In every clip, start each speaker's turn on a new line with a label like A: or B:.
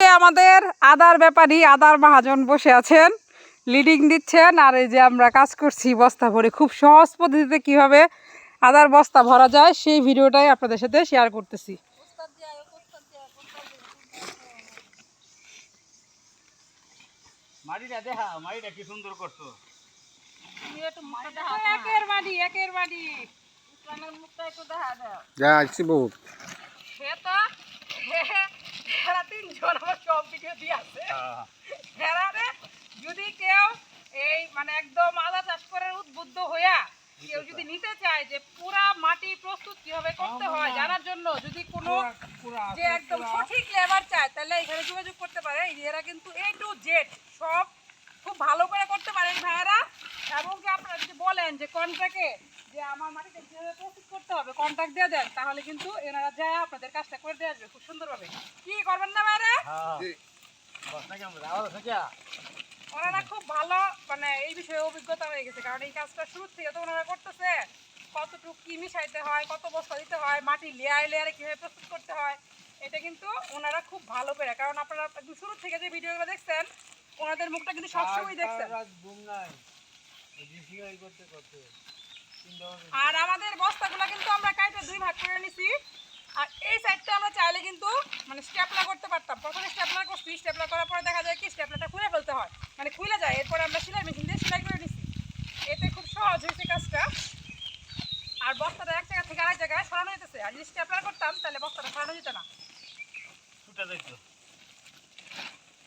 A: এ আমাদের আদার ব্যাপারী আদার মহাজন বসে আছেন লিডিং দিচ্ছেন আর এই যে আমরা কাজ করছি বস্তা ভরে খুব সহজ পদ্ধতিতে কীভাবে আদার বস্তা ভরা যায় সেই ভিডিওটাই আপনাদের সাথে শেয়ার করতেছি।
B: মাটিটা দেখা মাটিটা কি সুন্দর করছ
A: একের একের
C: যা আসছি বহুত।
A: সে তো এরা তিনজন আমার সব ভিডিও দিয়ে আছে এরারে যদি কেউ এই মানে একদম আদা চাষ করে উদ্বুদ্ধ হইয়া কেউ যদি নিতে চায় যে পুরা মাটি প্রস্তুত কীভাবে করতে হয় জানার জন্য যদি কোনো যে একদম সঠিক লেবার চায় তাহলে এখানে যোগাযোগ করতে পারে। এরা কিন্তু এ টু জেড সব খুব ভালো করে করতে পারেন ভাইয়েরা এবং কি আপনারা যদি বলেন যে কন্ট্রাক্টে যে আমার মাটিতে কীভাবে প্রস্তুত করতে হবে কন্ট্রাক্ট দিয়ে দেন তাহলে কিন্তু এনারা যায় আপনাদের কাজটা করে দিয়ে আসবে খুব সুন্দরভাবে। কি করবেন না
B: আওয়াজ আছে
A: ওনারা খুব ভালো মানে এই বিষয়ে অভিজ্ঞতা হয়ে গেছে কারণ এই কাজটা শুরু থেকে তো ওনারা করতেছে। কতটুকু কি মিশাইতে হয় কত বস্তা দিতে হয় মাটি লেয়ারে লেয়ারে কীভাবে প্রস্তুত করতে হয় এটা কিন্তু ওনারা খুব ভালো করে কারণ আপনারা একদম শুরু থেকে যে ভিডিওগুলো দেখছেন ওনাদের মুখটা কিন্তু সবসময় দেখছেন।
B: করতে করতে।
A: আর আমাদের বস্তাগুলো কিন্তু আমরা কাইটা দুই ভাগ করে নিছি। আর এই সাইডটা আমরা চাইলে কিন্তু মানে স্টেপলার করতে পারতাম। প্রথমে স্টেপলার করছি স্টেপলার করার পরে দেখা যায় কি স্টেপলারটা খুলে ফেলতে হয়। মানে খুলে যায় এরপরে আমরা সেলাই মেশিন দিয়ে সেলাই করে নিছি। এতে খুব সহজ হয়েছে কাজটা। আর বস্তাটা এক জায়গা থেকে আরেক জায়গায় সরানো যেতেছে। আর যদি স্টেপলার করতাম তাহলে বস্তাটা সরানো যেত না।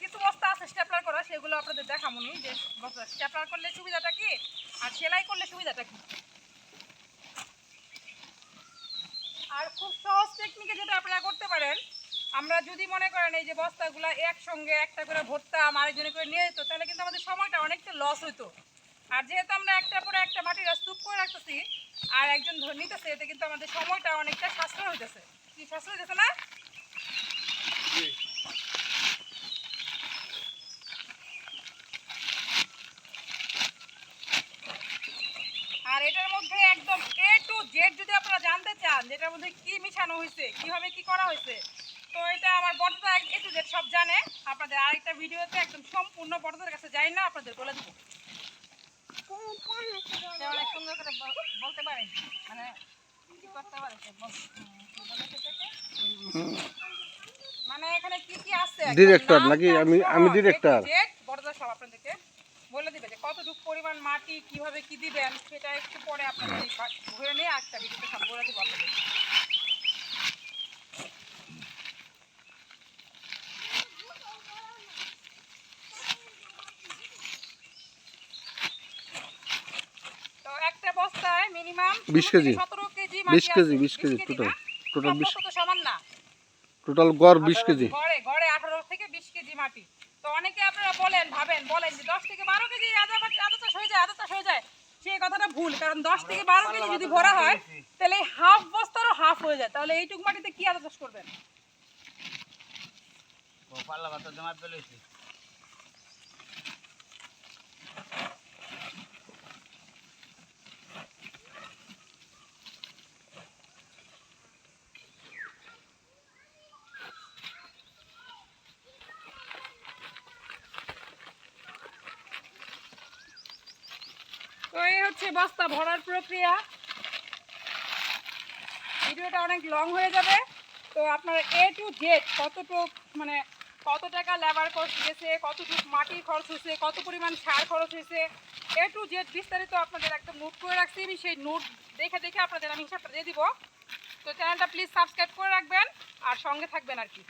A: কিছু বস্তা আছে স্টেপলার করা সেগুলো আপনাদের দেখামুনি যে বস্তা স্টেপলার করলে সুবিধাটা কি আর সেলাই করলে সুবিধাটা কি। আর খুব সহজ টেকনিকে যেটা আপনারা করতে পারেন, আমরা যদি মনে করেন এই যে বস্তাগুলো একসঙ্গে একটা করে ভরতাম, আরেকজনে করে নিয়ে যেত, তাহলে কিন্তু আমাদের সময়টা অনেকটা লস হইতো। আর যেহেতু আমরা একটা পরে একটা মাটির স্তূপ করে রাখতেছি, আর একজন ধরে নিতেছে, এতে কিন্তু আমাদের সময়টা অনেকটা সাশ্রয় হইতেছে। কি সাশ্রয় হইতেছে না? আর এটার মধ্যে একদম এ টু জেড যদি আপনারা জানতে চান যেটার মধ্যে কি মিশানো হয়েছে কীভাবে কি করা হয়েছে তো এটা আমার বড়দা এ টু জেড সব জানে। আপনাদের আরেকটা ভিডিওতে একদম সম্পূর্ণ বড়দের কাছে যাই না আপনাদের বলে দেবো। অনেক সুন্দর করে বলতে পারে মানে করতে পারে? মানে এখানে কি কি আছে? নাম
C: নাকি? আমি- আমি
A: A to
C: director?
A: Z বড়দা সব আপনাদেরকে বলে দিবে যে কতটুকু পরিমাণ মাটি কীভাবে কি দিবেন সেটা একটু পরে আপনাদের ঘুরে নিয়ে একটা ভিডিওতে সব বলে দিব আপনাদের তো একটা বস্তায় মিনিমাম
C: 20 কেজি।
A: 17 কেজি
C: 20
A: মাটি
C: কেজি
A: আছে।
C: 20 কেজি
A: 20
C: টোটাল টোটাল
A: সব
C: 20
A: বস্তা তো সমান না
C: টোটাল গড় 20 কেজি
A: গড়ে গড়ে আঠারো থেকে বিশ কেজি মাটি তো অনেকে আপনারা বলেন, ভাবেন, বলেন যে দশ থেকে বারো কেজি আদা আদা চাষ হয়ে যায়, আদা চাষ হয়ে যায়। সে কথাটা ভুল, কারণ দশ থেকে বারো কেজি যদি ভরা হয়, তাহলে এই হাফ বস্তারও হাফ হয়ে যায়। তাহলে এইটুক মাটিতে কি আদা চাষ করবেন?
B: পাল্লা ভাত জমা পেলেছি
A: তো এই হচ্ছে বস্তা ভরার প্রক্রিয়া। ভিডিওটা অনেক লং হয়ে যাবে। তো আপনারা এ টু জেড কতটুক মানে কত টাকা লেবার খরচ গেছে, কতটুক মাটি খরচ হয়েছে, কত পরিমাণ সার খরচ হয়েছে এ টু জেড বিস্তারিত আপনাদের একটা নোট করে রাখছি। আমি সেই নোট দেখে দেখে আপনাদের আমি হিসাবটা দিয়ে দিব। তো চ্যানেলটা প্লিজ সাবস্ক্রাইব করে রাখবেন, আর সঙ্গে থাকবেন আর কি।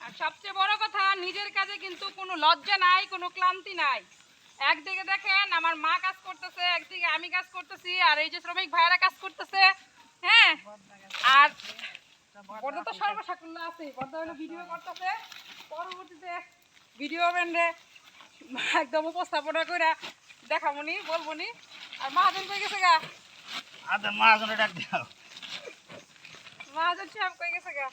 A: আর সবচেয়ে বড় কথা নিজের কাজে কিন্তু কোনো লজ্জা নাই কোনো ক্লান্তি নাই। একদিকে দেখেন আমার মা কাজ করতেছে একদিকে আমি কাজ করতেছি আর এই যে শ্রমিক ভাইয়েরা কাজ করতেছে হ্যাঁ? আর বর্দা তো সর্বসাকুল্য আছে বর্দা হলো ভিডিও করতেছে পরবর্তীতে ভিডিও ব্যান্ডে একদম উপস্থাপনা করে দেখামনি বলবনি আর মাহাজন কই গেছে গা?
B: আদা মহাজনে ডাক দাও।
A: মহাজন সাহেব কই গেছে গা?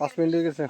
B: পাঁচ মিনিট হয়ে গেছে।